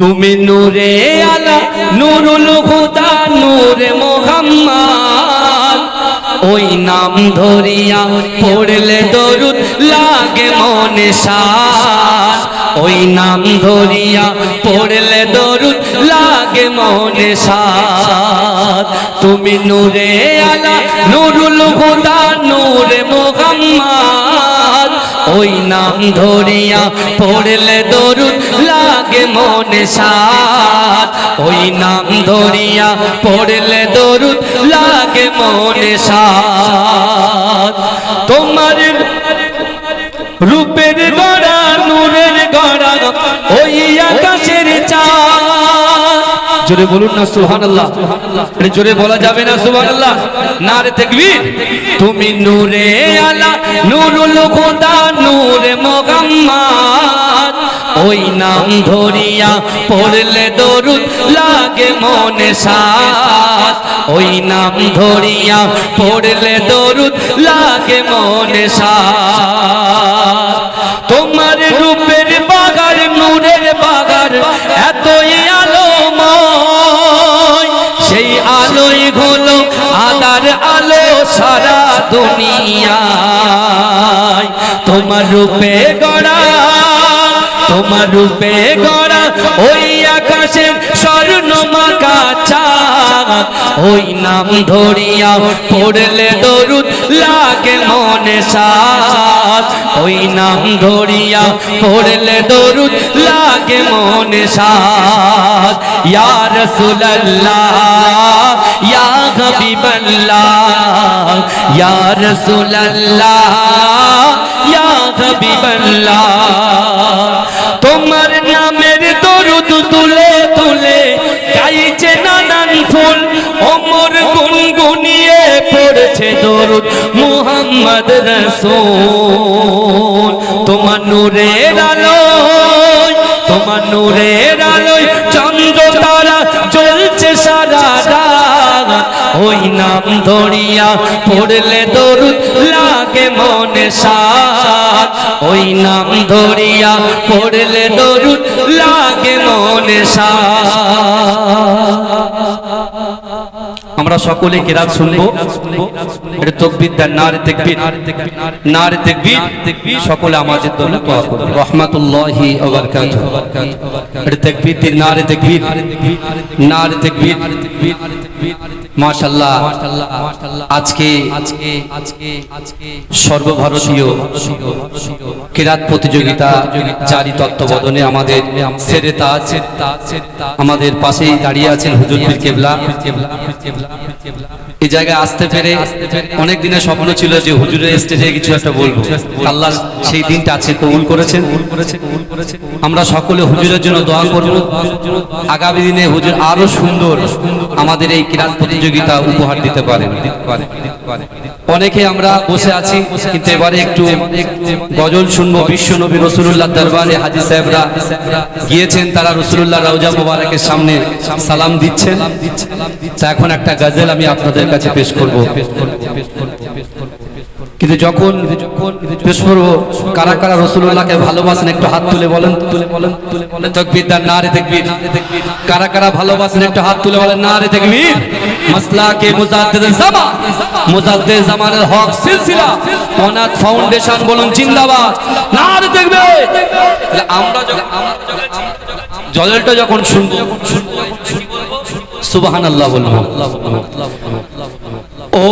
তুমি নূরে আলা, নুরুল হুদা, নূরে মোহাম্মদ। ওই নাম ধরিয়া পড়লে দরুদ লাগে মনে সার ওই নাম ধরিয়া পড়লে দরুদ লাগে মনে সার তুমি নূরে আলা, নুরুল হুদা, নূরে মোহাম্মদ। ওই নাম ধরিয়া পড়লে দরুদ মনে সাত। ওই নাম ধরিয়া পড়লে দরুদ লাগে মনে সাত। তোমার রূপের গড়া, নূরের গড়া, ওই আকাশের চাঁদ। জোরে বলুন না, সুবহানাল্লাহ। এটা জোরে বলা যাবে না, সুবহানাল্লাহ। না রে তাকবীর। তুমি নূরে আলা, নূরুল খুদা নূরে ওই নাম ধরিয়া পড়লে দরুদ লাগে মনে সাত ওই নাম ধরিয়া পড়লে দরুদ লাগে মনে সাত তোমার রূপের বাগার, নূরের বাগার, এতই আলোময়। সেই আলোই হলো আদার আলো সারা দুনিয়ায়। তোমার রূপে গড়া তোমার রূপে গড়া ওই আকাশের স্বর্ণ মাকা চাঁদ। ওই নাম ধরিয়া পড়লে দরুদ লাগে মনে সাত ওই নাম ধরিয়া পড়লে দরুদ লাগে মনে সাত ইয়া রাসূলুল্লাহ, ইয়া হাবিবাল্লাহ, ইয়া রাসূলুল্লাহ, ইয়া হাবিবাল্লাহ। ফুল অমর গুনগুনিয়ে পড়ছে দরুদ, মুহাম্মদ রাসূল। তোমার নূরের আলোয়, তোমার নূরের আলোয় চন্দ্র তারা জ্বলছে সারা ওই নাম ধরিয়া পড়লে দরুদ লাগে মনে সাত ওই নাম ধরিয়া পড়লে দরুদ লাগে মনে আমরা সকলে কেরাত শুনব? এটা তকবীর দেন, নারে তাকবীর। সকলে আমাদের দলে দোয়া করবে। রহমাতুল্লাহি ওয়া বারাকাতুহু। মাশাআল্লাহ, আজকে আজকে আজকে আজকে সর্বভারতীয় কেরাত প্রতিযোগিতা জারি তত্ত্বাবধানে আমাদের সেরে তাজ আমাদের পাশেই দাঁড়িয়ে আছেন হুজুর পীর কেবলা। এই জায়গায় আসতে পেরে অনেক দিনের স্বপ্ন ছিল যে হুজুরের স্টেজে কিছু একটা বলব। আল্লাহ সেই দিনটা আছে কবুল করেছেন। আমরা সকলে হুজুরের জন্য দোয়া করব। আগামী দিনে হুজুর আরও সুন্দর আমাদের এই কিরাত প্রতিযোগিতা উপহার দিতে পারেন অনেকে আমরা বসে আছি, কিন্তু এবারে একটু গজল শুনব। বিশ্ব নবী রসুল্লাহ দরবারে হাজি সাহেবরা গিয়েছেন, তারা রসুল্লাহ রওজা মোবারকের সামনে সালাম দিচ্ছেন। তা এখন একটা গজল আমি আপনাদের কাছে পেশ করব। কিন্তু যখন পেশ করব, কারা কারা রসুল্লাহকে ভালোবাসেন, একটু হাত তুলে বলেন। তুলে বলেন তুলে বলেন তকবীর না রে তকবীর। কারা কারা ভালোবাসেন, একটু হাত তুলে বলেন না রে তকবীর। মাসলা কে মুজাদ্দিদ জামা। মুজাদ্দিদ জামানের হক সিলসিলা। অনাথ ফাউন্ডেশন বলুন, জিন্দাবাদ। না তাহলে আমরা যখন জলেলটা যখন শুনব, সুবহানাল্লাহ বলব। ও